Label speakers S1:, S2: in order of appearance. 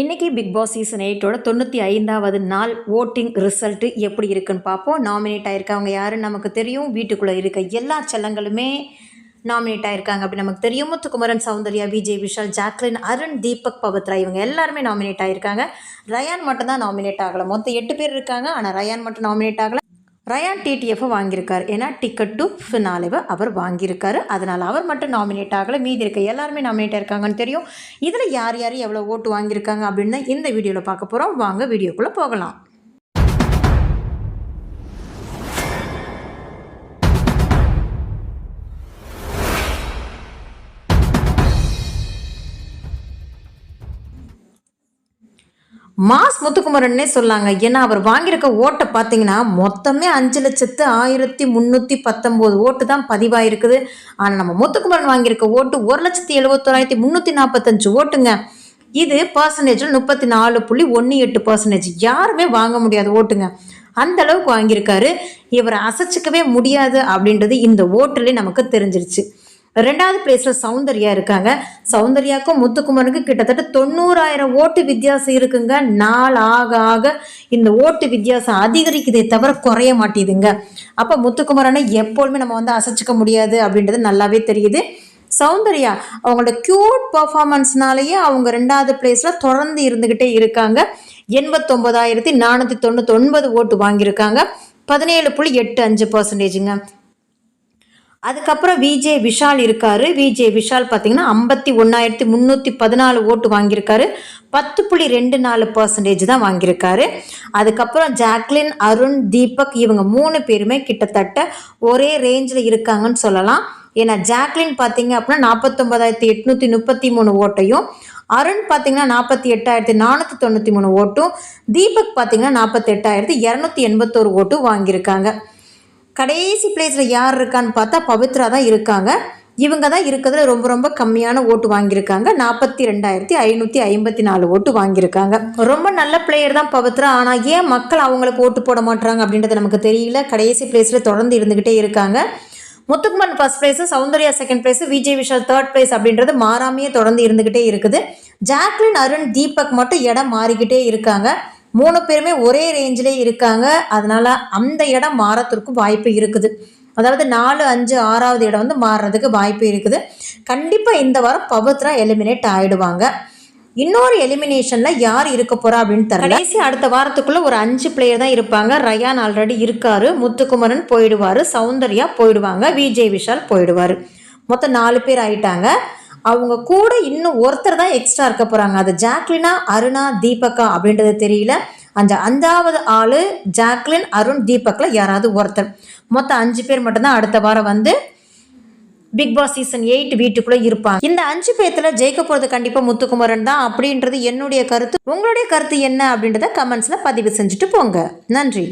S1: இன்றைக்கி big Boss season எயிட்டோட தொண்ணூற்றி ஐந்தாவது நாள் ஓட்டிங் ரிசல்ட்டு எப்படி இருக்குன்னு பார்ப்போம். நாமினேட் ஆகிருக்கவங்க யாருன்னு நமக்கு தெரியும். வீட்டுக்குள்ளே இருக்க எல்லா செல்லங்களுமே நாமினேட் ஆகிருக்காங்க அப்படி நமக்கு தெரியும். முத்துக்குமரன் சௌந்தர்யா விஜய் விஷால் ஜாக்லின் அருண் தீபக் பவத்ரா இவங்க எல்லாருமே நாமினேட் ஆகிருக்காங்க ரயான் மட்டும் தான் நாமினேட் ஆகலை. மொத்தம் எட்டு பேர் இருக்காங்க. ஆனால் ரயான் மட்டும் நாமினேட் ஆகலை. ரயான் டிடிஎஃப்பை வாங்கியிருக்காரு. ஏன்னா டிக்கெட் டு ஃபினாலேவை அவர் வாங்கியிருக்காரு. அதனால் அவர் மட்டும் நாமினேட் ஆகலை. மீதி இருக்க எல்லாருமே நாமினேட் இருக்காங்கன்னு தெரியும். இதில் யார் யார் எவ்வளோ ஓட்டு வாங்கியிருக்காங்க அப்படின்னு தான் இந்த வீடியோவில் பார்க்க போகிறோம் வாங்க வீடியோக்குள்ளே போகலாம். மாஸ் முத்துக்குமரன்னே சொல்லாங்க. ஏன்னா அவர் வாங்கியிருக்க ஓட்டை பார்த்தீங்கன்னா மொத்தமே அஞ்சு லட்சத்து ஆயிரத்தி முந்நூற்றி பத்தொம்போது ஓட்டு தான் பதிவாயிருக்குது. ஆனால் நம்ம முத்துக்குமரன் வாங்கியிருக்க ஓட்டு ஒரு லட்சத்தி எழுபத்தொராயிரத்தி முந்நூற்றி நாற்பத்தஞ்சு ஓட்டுங்க. இது பர்சன்டேஜில் முப்பத்தி நாலு புள்ளி ஒன்று எட்டு பர்சன்டேஜ் யாருமே வாங்க முடியாத ஓட்டுங்க. அந்த அளவுக்கு வாங்கியிருக்காரு. இவரை அசைச்சிக்கவே முடியாது அப்படின்றது இந்த ஓட்டுலேயே நமக்கு தெரிஞ்சிருச்சு. ரெண்டாவது பிளேஸில் சௌந்தர்யா இருக்காங்க. சௌந்தர்யாக்கும் முத்துக்குமருக்கும் கிட்டத்தட்ட தொண்ணூறாயிரம் ஓட்டு வித்தியாசம் இருக்குங்க. நாள் ஆக ஆக இந்த ஓட்டு வித்தியாசம் அதிகரிக்குதே தவிர குறைய மாட்டேதுங்க. அப்போ முத்துக்குமரனை எப்பொழுதுமே நம்ம வந்து அசைச்சிக்க முடியாது அப்படின்றது நல்லாவே தெரியுது. சௌந்தர்யா அவங்களோட க்யூட் பர்ஃபார்மன்ஸ்னாலேயே அவங்க ரெண்டாவது பிளேஸில் தொடர்ந்து இருந்துக்கிட்டே இருக்காங்க. எண்பத்தொம்பதாயிரத்தி நானூற்றி தொண்ணூத்தொன்பது ஒன்பது ஓட்டு வாங்கியிருக்காங்க. பதினேழு புள்ளி எட்டு அஞ்சு பர்சன்டேஜுங்க அதுக்கப்புறம் விஜே விஷால் இருக்கார். விஜே விஷால் பார்த்தீங்கன்னா ஐம்பத்தி ஒன்றாயிரத்தி முந்நூற்றி பதினாலு ஓட்டு வாங்கியிருக்காரு. பத்து புள்ளி ரெண்டு நாலு பர்சன்டேஜ் தான் வாங்கியிருக்காரு. அதுக்கப்புறம் ஜாக்லின் அருண் தீபக் இவங்க மூணு பேருமே கிட்டத்தட்ட ஒரே ரேஞ்சில் இருக்காங்கன்னு சொல்லலாம். ஏன்னா ஜாக்லின் பார்த்தீங்க அப்படின்னா நாற்பத்தொம்பதாயிரத்தி எட்நூற்றி முப்பத்தி மூணு ஓட்டையும் அருண் பார்த்தீங்கன்னா நாற்பத்தி எட்டாயிரத்தி நானூற்றி தொண்ணூற்றி மூணு ஓட்டும் தீபக் பார்த்தீங்கன்னா நாற்பத்தி எட்டாயிரத்தி இரநூத்தி எண்பத்தோரு ஓட்டும் வாங்கியிருக்காங்க. கடைசி பிளேஸில் யார் இருக்கான்னு பார்த்தா பவித்ரா தான் இருக்காங்க. இவங்க தான் இருக்கிறதுல ரொம்ப ரொம்ப கம்மியான ஓட்டு வாங்கியிருக்காங்க. நாற்பத்தி ரெண்டாயிரத்தி ஐநூற்றி ஐம்பத்தி நாலு ஓட்டு வாங்கியிருக்காங்க. ரொம்ப நல்ல பிளேயர் தான் பவித்ரா. ஆனால் ஏன் மக்கள் அவங்களுக்கு ஓட்டு போட மாட்டாங்க அப்படின்றது நமக்கு தெரியல. கடைசி பிளேஸில் தொடர்ந்து இருந்துக்கிட்டே இருக்காங்க. Muthukumaran first place Soundarya second place Vijay Vishal third place அப்படின்றது மாறாமையே தொடர்ந்து இருந்துக்கிட்டே இருக்குது. ஜாக்லின் அருண் தீபக் மட்டும் இடம் மாறிக்கிட்டே இருக்காங்க. மூணு பேருமே ஒரே ரேஞ்சிலே இருக்காங்க. அதனால் அந்த இடம் மாறத்திற்கும் வாய்ப்பு இருக்குது. அதாவது நாலு அஞ்சு ஆறாவது இடம் வந்து மாறுறதுக்கு வாய்ப்பு இருக்குது. கண்டிப்பாக இந்த வாரம் பவித்ரா எலிமினேட் ஆகிடுவாங்க இன்னொரு எலிமினேஷனில் யார் இருக்க போகிறா அப்படின்னு தர கடைசி அடுத்த வாரத்துக்குள்ளே ஒரு அஞ்சு பிளேயர் தான் இருப்பாங்க. ரயான் ஆல்ரெடி இருக்கார். முத்துக்குமரன் போயிடுவார். சௌந்தர்யா போயிடுவாங்க. விஜய் விஷால் போயிடுவார். மொத்தம் நாலு பேர் ஆயிட்டாங்க. அவங்க கூட இன்னும் ஒருத்தர் தான் எக்ஸ்ட்ரா இருக்க போகிறாங்க அது ஜாக்லினா அருணா தீபக்கா அப்படின்றது தெரியல. அந்த அஞ்சாவது ஆள் ஜாக்லின் அருண் தீபக்கில் யாராவது ஒருத்தர். மொத்தம் அஞ்சு பேர் மட்டும்தான் அடுத்த வாரம் வந்து பிக் பாஸ் சீசன் எயிட் வீட்டுக்குள்ளே இருப்பாங்க. இந்த அஞ்சு பேர்த்தில் ஜெயிக்க போகிறது கண்டிப்பாக முத்துக்குமரன் தான் அப்படின்றது என்னுடைய கருத்து. உங்களுடைய கருத்து என்ன அப்படின்றத கமெண்ட்ஸில் பதிவு செஞ்சுட்டு போங்க. நன்றி.